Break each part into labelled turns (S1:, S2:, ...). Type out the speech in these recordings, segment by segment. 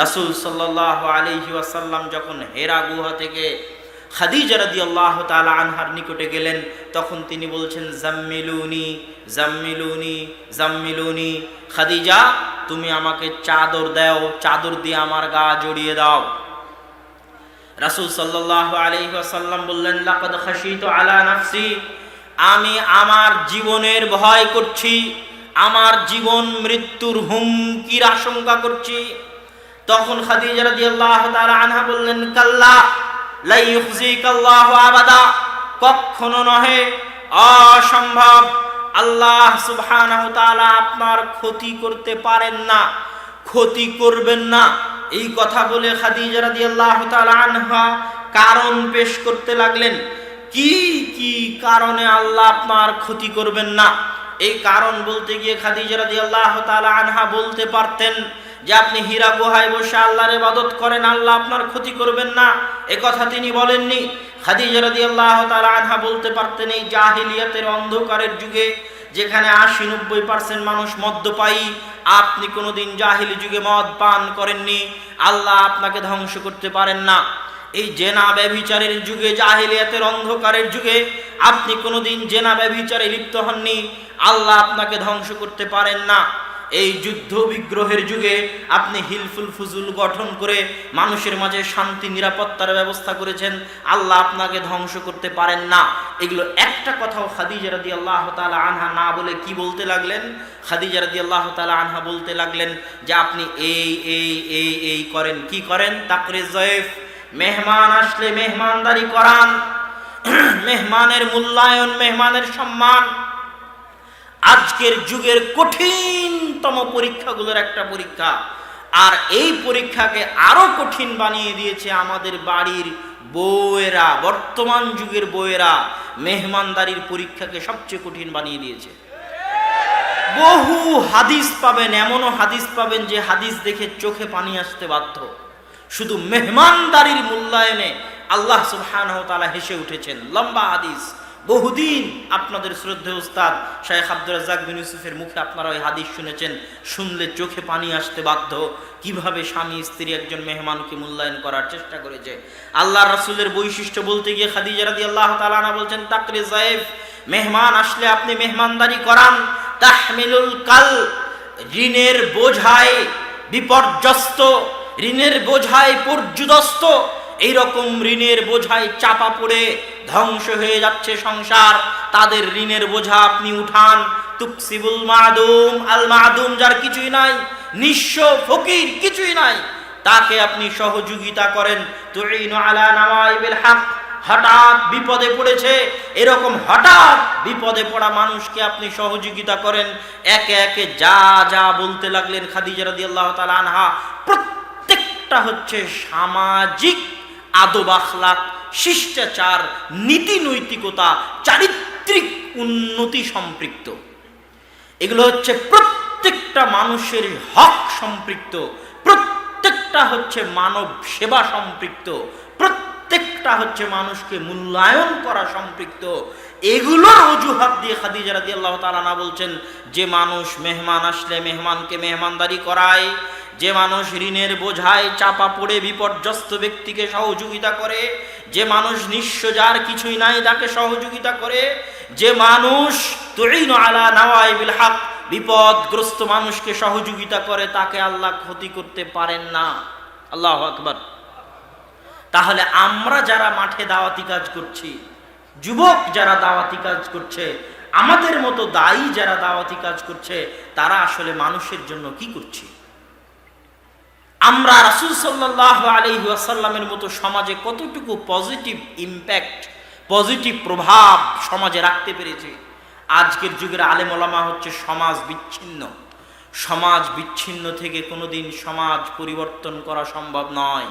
S1: রাসুল সাল্লাহ আলহি ওয়াসাল্লাম যখন হেরা গুহা থেকে খাদিজা রাদি আল্লাহ তালা আনহার নিকটে গেলেন, তখন তিনি বলছেন, জাম্মিলুনি জাম্মিলুনি জাম্মিলুনি। খাদিজা, তুমি আমাকে চাদর দাও, চাদর দিয়ে আমার গা জড়িয়ে দাও। রাসুল সাল্লাহ আলহিহাসাল্লাম বললেন, লাকদ খাসিত আলা নাফসি, আমি আমার জীবনের ভয় করছি, আমার জীবন মৃত্যুর হুমকির আশঙ্কা করছি। তখন খাদিজা রাদিয়াল্লাহু তাআলা আনহা বললেন, কাল্লা লা ইউখজিকাল্লাহু আবাদা। কখনো নহে, অসম্ভব। আল্লাহ সুবহানাহু তাআলা আপনার ক্ষতি করতে পারেন না, ক্ষতি করবেন না। এই কথা বলে খাদিজা রাদিয়াল্লাহু তাআলা আনহা কারণ পেশ করতে লাগলেন। কি কি কারণে আল্লাহ আপনার ক্ষতি করবেন না? এই কারণ বলতে গিয়ে খাদিজা রাদিয়াল্লাহু তাআলা আনহা বলতে পারতেন যে আপনি হীরা গুহায় বসে আল্লাহর ইবাদত করেন, আল্লাহ আপনার ক্ষতি করবেন না। এ কথা তিনি বলেননি। খাদিজা রাদিয়াল্লাহু তাআলা আনহা বলতে পারতেন, এই জাহিলিয়াতের অন্ধকারের যুগে যেখানে আশি নব্বই পার্সেন্ট মানুষ মদ্যপায়ী আপনি কোনোদিন জাহিলি যুগে মদ পান করেননি। আল্লাহ আপনাকে ধ্বংস করতে পারেন না। এই জেনা ব্যভিচারের যুগে, জাহিলিয়াতের অন্ধকারের যুগে আপনি কোনোদিন জেনা ব্যভিচারে লিপ্ত হননি। আল্লাহ আপনাকে ধ্বংস করতে পারেন না। এই যুদ্ধ বিগ্রহের যুগে আপনি হিলফুল ফুজুল গঠন করে মানুষের মাঝে শান্তি, নিরাপত্তার ব্যবস্থা করেছেন, আল্লাহ আপনাকে ধ্বংস করতে পারেন না। এগুলো একটা কথাও খাদিজা রাদি আল্লাহ তালা আনহা না বলে কি বলতে লাগলেন? খাদিজা রাদি আল্লাহ তালা আনহা বলতে লাগলেন যে আপনি এই এই এই এই করেন। কি করেন? তাকরে জয়েফ। মেহমান আসলে মেহমানদারি করান। মেহমানের মূল্যায়ন, মেহমানের সম্মান। আজকের যুগের কঠিনতম পরীক্ষাগুলোর একটা পরীক্ষা। আর এই পরীক্ষাকে আরও কঠিন বানিয়ে দিয়েছে আমাদের বাড়ির বউয়েরা, বর্তমান যুগের বউয়েরা মেহমানদারির পরীক্ষাকে সবচেয়ে কঠিন বানিয়ে দিয়েছে। বহু হাদিস পাবেন, এমনও হাদিস পাবেন যে হাদিস দেখে চোখে পানি আসতে বাধ্য। শুধু মেহমানদারির মূল্যায়নে আল্লাহ সুবহানাহু হেসে উঠেছেন, লম্বা হাদিস। বহুদিন আপনাদের শ্রদ্ধে উস্তাদ শেখ আব্দুল রাজ্জাক বিন ইউসুফের মুখে আপনারা ওই হাদিস শুনেছেন, শুনলে চোখে পানি আসতে বাধ্য। কীভাবে স্বামী, স্ত্রী একজন মেহমানকে মূল্যায়ন করার চেষ্টা করেছে? আল্লাহ রাসূলের বৈশিষ্ট্য বলতে গিয়ে খাদিজা রাদিয়াল্লাহু তাআলা আনহা বলছেন তাকরে জায়েফ, মেহমান আসলে আপনি মেহমানদারি করান। তাহমিলুল কাল ঋণের বোঝায় বিপর্যস্ত, ঋণের বোঝায় পর্যুদস্ত। এইরকম ঋণের বোঝায় চাপা পড়ে ধ্বংস হয়ে যাচ্ছে সংসার। তাদের ঋণের বোঝা আপনি উঠান। তুকসিবুল মাদুম, আল মাদুম যার কিছুই নাই, নিঃস্ব ফকির কিছুই নাই, তাকে আপনি সহযোগিতা করেন। তুইনু আলা নাওয়াইবিল হক, হঠাৎ বিপদে পড়েছে। এরকম হঠাৎ বিপদে পড়া মানুষকে আপনি সহযোগিতা করেন। একে একে যা যা বলতে লাগলেন খাদিজা রাদিয়াল্লাহু তাআলা আনহা, প্রত্যেকটা হচ্ছে সামাজিক আদব আখলাক, শিষ্টাচার নীতি নৈতিকতা চারিত্রিক উন্নতি সম্পৃক্ত। এগুলো হচ্ছে প্রত্যেকটা মানুষের হক সম্পৃক্ত, প্রত্যেকটা হচ্ছে মানব সেবা সম্পৃক্ত, প্রত্যেকটা হচ্ছে মানুষকে মূল্যায়ন করা সম্পৃক্ত। এগুলোর অজুহাত দিয়ে খাদিজা রাদি আল্লাহ তালানা বলছেন, যে মানুষ মেহমান আসলে মেহমানকে মেহমানদারি করায় যে মানুষ ঋণের বোঝায় চাপা পড়ে বিপর্যস্ত ব্যক্তিকে সহযোগিতা করে, যে মানুষ নিঃস্ব যার কিছুই নাই তাকে সহযোগিতা করে, যে মানুষ বিপদগ্রস্ত মানুষকে সহযোগিতা করে, তাকে আল্লাহ ক্ষতি করতে পারেন না। আল্লাহ আকবার। তাহলে আমরা যারা মাঠে দাওয়াতি কাজ করছি, যুবক যারা দাওয়াতি কাজ করছে, আমাদের মতো দায়ী যারা দাওয়াতি কাজ করছে, তারা আসলে মানুষের জন্য কি করছে? আমরা রাসুল সাল্লাহ আলহি আসাল্লামের মতো সমাজে কতটুকু পজিটিভ ইম্প্যাক্ট পজিটিভ প্রভাব সমাজে রাখতে পেরেছি? আজকের যুগের আলেম ওলামা হচ্ছে সমাজ বিচ্ছিন্ন। সমাজ বিচ্ছিন্ন থেকে কোনোদিন সমাজ পরিবর্তন করা সম্ভব নয়।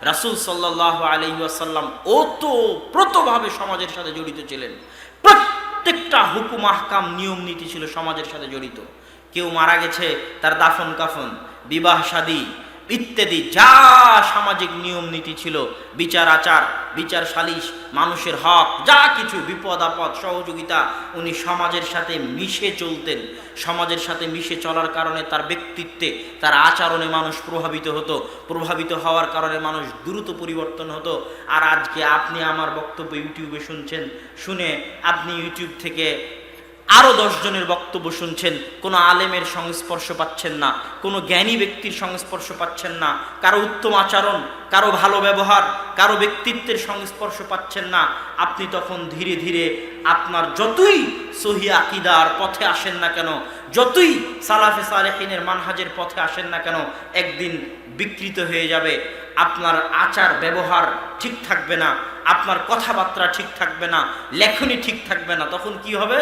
S1: রাসুল সাল্লাহ আলহিহাসাল্লাম ওতপ্রোতভাবে সমাজের সাথে জড়িত ছিলেন। প্রত্যেকটা হুকুম, আহকাম, নিয়ম, নীতি ছিল সমাজের সাথে জড়িত। কেউ মারা গেছে, তার দাফন কাফন বিবাহ শাদী ইত্যাদি যা সামাজিক নিয়ম নীতি ছিল, বিচার আচার, বিচার সালিশ, মানুষের হক, যা কিছু বিপদ, আপদ, সহযোগিতা, উনি সমাজের সাথে মিশে চলতেন। সমাজের সাথে মিশে চলার কারণে তার ব্যক্তিত্বে, তার আচরণে মানুষ প্রভাবিত হতো। প্রভাবিত হওয়ার কারণে মানুষ দ্রুত পরিবর্তন হতো। আর আজকে আপনি আমার বক্তব্য ইউটিউবে শুনছেন, শুনে আপনি ইউটিউব থেকে আরও জনের বক্তব্য শুনছেন, কোনো আলেমের সংস্পর্শ পাচ্ছেন না, কোনো জ্ঞানী ব্যক্তির সংস্পর্শ পাচ্ছেন না, কারও উত্তম আচরণ, কারও ভালো ব্যবহার, কারও ব্যক্তিত্বের সংস্পর্শ পাচ্ছেন না, আপনি তখন ধীরে ধীরে আপনার যতই সহি আকিদার পথে আসেন না কেন, যতই সালাফে সালেহিনের মানহাজের পথে আসেন না কেন, একদিন বিকৃত হয়ে যাবে, আপনার আচার ব্যবহার ঠিক থাকবে না, আপনার কথাবার্তা ঠিক থাকবে না, লেখনী ঠিক থাকবে না, তখন কি হবে?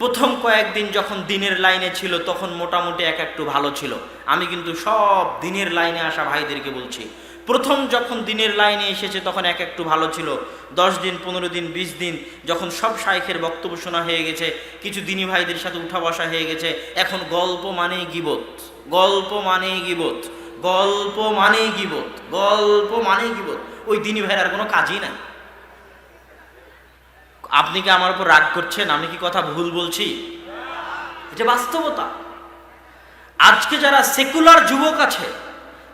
S1: প্রথম কয়েকদিন যখন দিনের লাইনে ছিল, তখন মোটামুটি এক একটু ভালো ছিল। আমি কিন্তু সব দিনের লাইনে আসা ভাইদেরকে বলছি। প্রথম যখন দিনের লাইনে এসেছে, তখন এক একটু ভালো ছিল। দশ দিন, পনেরো দিন, বিশ দিন, যখন সব শাইখের বক্তব্য শোনা হয়ে গেছে, কিছু দিনী ভাইদের সাথে উঠা বসা হয়ে গেছে, এখন গল্প মানেই গিবত। গল্প মানেই গিবত। গল্প মানেই গিবত। গল্প মানেই গিবত। ওই দিনী ভাইয়ের আর কোনো কাজই নাই। আপনি কি আমার উপর রাগ করছেন? আমি কি কথা ভুল বলছি? এটা বাস্তবতা। আজকে যারা সেকুলার যুবক আছে,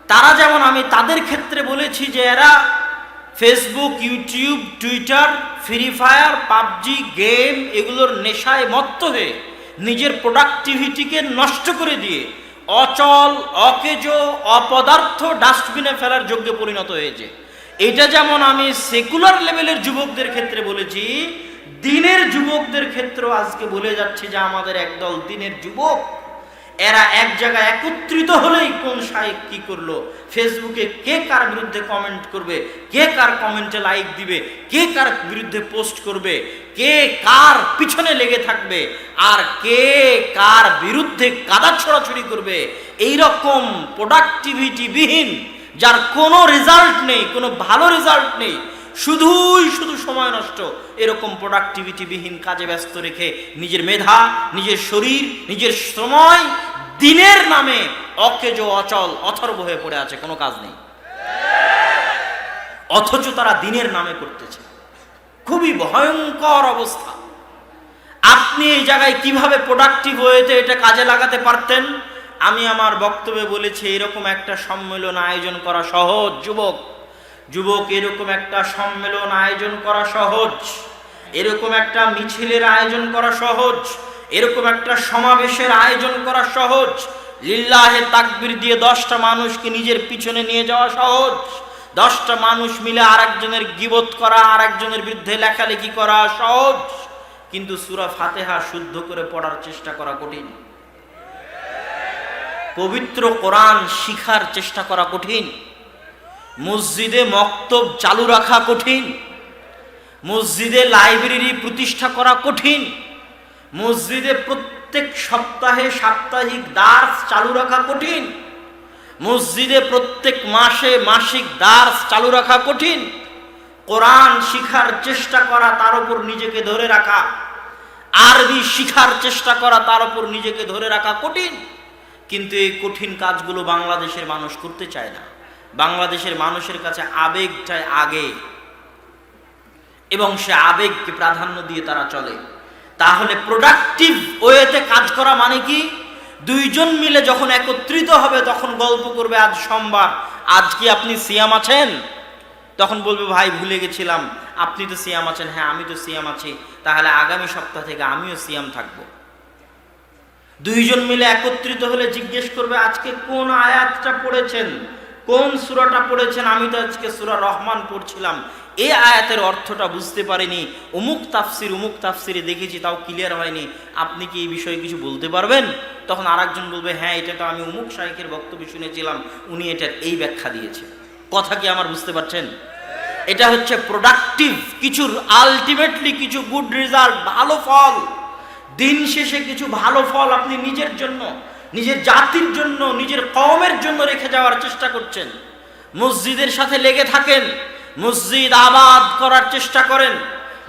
S1: তারা যেমন আমি তাদের ক্ষেত্রে বলেছি যে এরা Facebook, YouTube, Twitter, free fire, PUBG, game এগুলোর নেশায় মত্ত হয়ে নিজের প্রোডাক্টিভিটিকে নষ্ট করে দিয়ে অচল, অকেজ, অপদার্থ ডাস্টবিনে ফেলার যোগ্যে পরিণত হয়েছে। এটা যেমন আমি সেকুলার লেভেলের যুবকদের ক্ষেত্রে বলেছি, দিনের যুবকদের ক্ষেত্রেও আজকে বলে যাচ্ছে যে আমাদের একদল দিনের যুবক, এরা এক জায়গায় একত্রিত হলেই কোন সাহেব কি করল ফেসবুকে কে কার বিরুদ্ধে কমেন্ট করবে, কে কার কমেন্টে লাইক দিবে, কে কার বিরুদ্ধে পোস্ট করবে, কে কার পিছনে লেগে থাকবে, আর কে কার বিরুদ্ধে কাদা ছড়াছড়ি করবে এই রকম প্রোডাক্টিভিটি বিহীন যার কোনো রেজাল্ট নেই, কোনো ভালো রেজাল্ট নেই, শুধুই শুধু সময় নষ্ট। এরকম প্রোডাক্টিভিটিবিহীন কাজে ব্যস্ত রেখে নিজের মেধা, নিজের শরীর, নিজের সময় দিনের নামে অকেজ, অচল, অথর্ব হয়ে পড়ে আছে, কোনো কাজ নেই। অথচ তারা দিনের নামে করতেছে। খুবই ভয়ঙ্কর অবস্থা। আপনি এই জায়গায় কীভাবে প্রোডাক্টিভ হয়েতে এটা কাজে লাগাতে পারতেন? আমি আমার বক্তব্যে বলেছি, এরকম একটা সম্মেলন আয়োজন করা সহজ, যুবক। যুবক, এরকম একটা সম্মেলন আয়োজন করা সহজ। এরকম একটা মিছিলের আয়োজন করা সহজ। এরকম একটা সমাবেশের আয়োজন করা সহজ। লিল্লাহে তাকবির দিয়ে দশটা মানুষকে নিজের পিছনে নিয়ে যাওয়া সহজ। দশটা মানুষ মিলে আরেকজনের গিবত করা, আরেকজনের বিরুদ্ধে লেখালেখি করা সহজ। কিন্তু সুরা ফাতেহা শুদ্ধ করে পড়ার চেষ্টা করা কঠিন। পবিত্র কোরআন শিখার চেষ্টা করা কঠিন। মসজিদে মক্তব চালু রাখা কঠিন। মসজিদে লাইব্রেরি প্রতিষ্ঠা করা কঠিন। মসজিদে প্রত্যেক সপ্তাহে সাপ্তাহিক দাস চালু রাখা কঠিন। মসজিদে প্রত্যেক মাসে মাসিক দাস চালু রাখা কঠিন। কোরআন শিখার চেষ্টা করা তার উপর নিজেকে ধরে রাখা। আরবি শিখার চেষ্টা করা তার উপর নিজেকে ধরে রাখা কঠিন। কিন্তু এই কঠিন কাজগুলো বাংলাদেশের মানুষ করতে চায় না। বাংলাদেশের মানুষের কাছে আবেগটাই আগে। এবং সে আবেগকে প্রাধান্য দিয়ে তারা চলে। তাহলে প্রোডাক্টিভ ওয়েতে কাজ করা মানে কি? দুইজন মিলে যখন একত্রিত হবে, তখন গল্প করবে, আজ সোমবার, আজ কি আপনি সিয়াম আছেন? তখন বলবে, ভাই, ভুলে গেছিলাম। আপনি তো সিয়াম আছেন। হ্যাঁ আমি তো সিয়াম আছি। তাহলে আগামী সপ্তাহ থেকে আমিও সিয়াম থাকব। দুইজন মিলে একত্রিত হলে জিজ্ঞেস করবে, আজকে কোন আয়াতটা পড়েছেন? কোন সুরাটা পড়েছেন? আমি তো আজকে সুরা রহমান পড়ছিলাম। এই আয়াতের অর্থটা বুঝতে পারিনি। অমুক তাফসির, অমুক তাফসিরে দেখেছি, তাও ক্লিয়ার হয়নি। আপনি কি এই বিষয়ে কিছু বলতে পারবেন? তখন আরেকজন বলবে হ্যাঁ এটা তো আমি অমুক শাইখের বক্তব্য শুনেছিলাম, উনি এটার এই ব্যাখ্যা দিয়েছে। কথা কি আমার বুঝতে পারছেন? এটা হচ্ছে প্রোডাক্টিভ কিছুর আলটিমেটলি কিছু গুড রেজাল্ট ভালো ফল। দিন শেষে কিছু ভালো ফল আপনি নিজের জন্য, নিজের জাতির জন্য, নিজের কমের জন্য রেখে যাওয়ার চেষ্টা করছেন। মসজিদের সাথে লেগে থাকেন, মসজিদ আবাদ করার চেষ্টা করেন,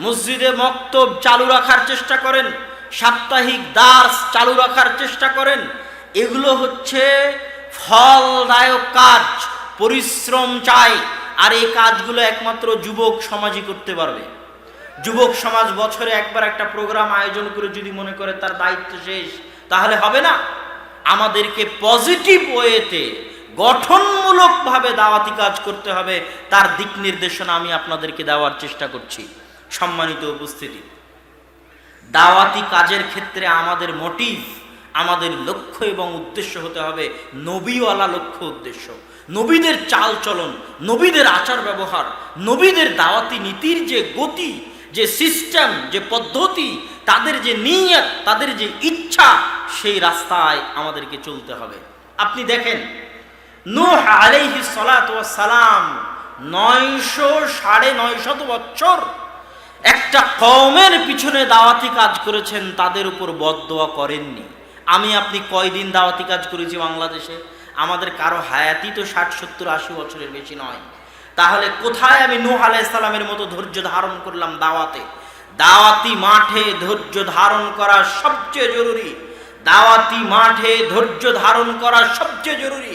S1: মসজিদে মক্তব চালু রাখার চেষ্টা করেন, সাপ্তাহিক দাস চালু রাখার চেষ্টা করেন। এগুলো হচ্ছে ফলদায়ক কাজ, পরিশ্রম চাই, আর এই কাজগুলো একমাত্র যুবক সমাজই করতে পারবে। যুবক সমাজ বছরে একবার একটা প্রোগ্রাম আয়োজন করে যদি মনে করে তার দায়িত্ব শেষ, তাহলে হবে না? আমাদেরকে পজিটিভ ওয়েতে গঠনমূলকভাবে দাওয়াতি কাজ করতে হবে। তার দিক নির্দেশনা আমি আপনাদেরকে দেওয়ার চেষ্টা করছি। সম্মানিত উপস্থিতি, দাওয়াতি কাজের ক্ষেত্রে আমাদের মোটিভ আমাদের লক্ষ্য এবং উদ্দেশ্য হতে হবে নবীওয়ালা লক্ষ্য উদ্দেশ্য। নবীদের চাল চলন নবীদের আচার ব্যবহার নবীদের দাওয়াতি নীতির যে গতি যে সিস্টেম, যে পদ্ধতি, তাদের যে নিয়ত, তাদের যে ইচ্ছা, সেই রাস্তায় আমাদেরকে চলতে হবে। আপনি দেখেন, নূহ আলাইহি সালাতু সালাম নয়শো সাড়ে নয়শত বছর একটা কমের পিছনে দাওয়াতি কাজ করেছেন, তাদের উপর বদদোয়া করেননি। আমি আপনি কয়দিন দাওয়াতি কাজ করেছি বাংলাদেশে? আমাদের কারও হায়াতি তো ষাট, সত্তর, আশি বছরের বেশি নয়। তাহলে কোথায় আমি নূহ আলাইসালামের মতো ধৈর্য ধারণ করলাম দাওয়াতে? দাওয়াতি মাঠে ধৈর্য ধারণ করা সবচেয়ে জরুরি। দাওয়াতি মাঠে ধৈর্য ধারণ করা সবচেয়ে জরুরি।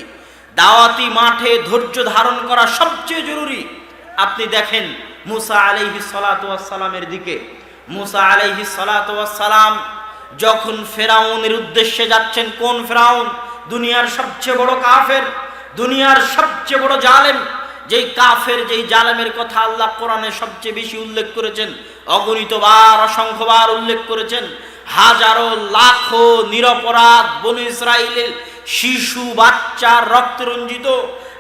S1: দাওয়াতি মাঠে ধৈর্য ধারণ করা সবচেয়ে জরুরি। আপনি দেখেন মুসা আলাইহি সালামের দিকে। মুসা আলাইহি সালাম যখন ফেরাউনের উদ্দেশ্যে যাচ্ছেন, কোন ফেরাউন? দুনিয়ার সবচেয়ে বড় কাফের, দুনিয়ার সবচেয়ে বড় জালেম। যেই কাফের, যেই জালেমের কথা আল্লাহ কোরআনে সবচেয়ে বেশি উল্লেখ করেছেন, অগণিতবার, অসংখ্যবার উল্লেখ করেছেন, হাজারো লাখো নিরপরাধ বনু ইসরায়েলের শিশু, বাচ্চা, রক্তরঞ্জিত,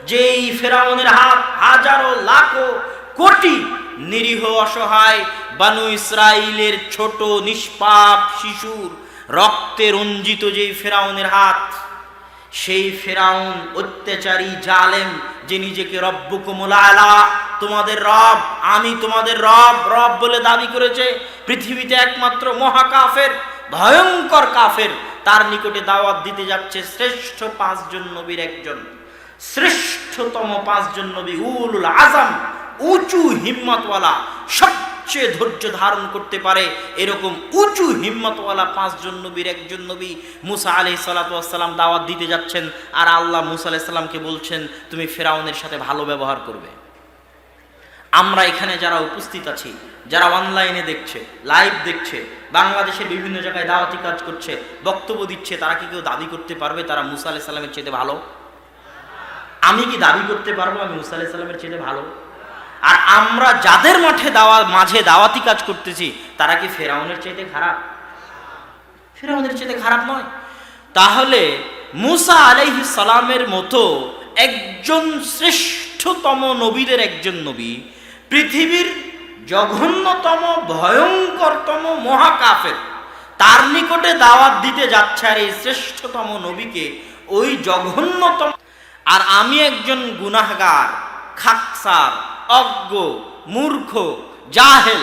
S1: যেই ফেরাউনের হাত, হাজারো লাখো কোটি নিরীহ অসহায় বানু ইসরায়েলের ছোট, নিষ্পাপ শিশুর রক্তে রঞ্জিত যেই ফেরাউনের হাত। সেই ফেরাউন অত্যাচারী জালেম যে নিজেকে রব্বুকুমুল আলা তোমাদের রব, আমি তোমাদের রব রব বলে দাবি করেছে, পৃথিবীতে একমাত্র মহাকাফের, ভয়ঙ্কর কাফের, তার নিকটে দাওয়াত দিতে যাচ্ছে শ্রেষ্ঠ পাঁচজন নবীর একজন। শ্রেষ্ঠতম পাঁচজন নবী উলুল আজম, উঁচু হিম্মতওয়ালা সবচেয়ে ধৈর্য ধারণ করতে পারে এরকম উঁচু হিম্মতওয়ালা পাঁচজন নবীর, একজন নবী মুসা আলি সালাতাম দাওয়াত দিতে যাচ্ছেন আর আল্লাহ মুসা আলাইসাল্লামকে বলছেন, তুমি ফেরাউনের সাথে ভালো ব্যবহার করবে। আমরা এখানে যারা উপস্থিত আছি, যারা অনলাইনে দেখছে, লাইভ দেখছে, বাংলাদেশের বিভিন্ন জায়গায় দাওয়াতি কাজ করছে, বক্তব্য দিচ্ছে, তারা কি কেউ দাবি করতে পারবে তারা মুসা আলাহ সাল্লামের চেয়ে ভালো? আমি কি দাবি করতে পারব আমি মুসা আলাহ সাল্লামের চেয়ে ভালো? আর আমরা যাদের মাঠে দাওয়া, মাঝে দাওয়াতি কাজ করতেছি, তারা কি ফেরাউনের চাইতে খারাপ? ফেরাউনের চাইতে খারাপ নয়। তাহলে মুসা আলাইহি সালামের মতো একজন শ্রেষ্ঠতম নবীদের একজন নবী, পৃথিবীর জঘন্যতম, ভয়ঙ্করতম মহাকাফের, তার নিকটে দাওয়াত দিতে যাচ্ছে আর এই শ্রেষ্ঠতম নবীকে ওই জঘন্যতম। আর আমি একজন গুনাহগার, খাকসার অজ্ঞ মূর্খ জাহেল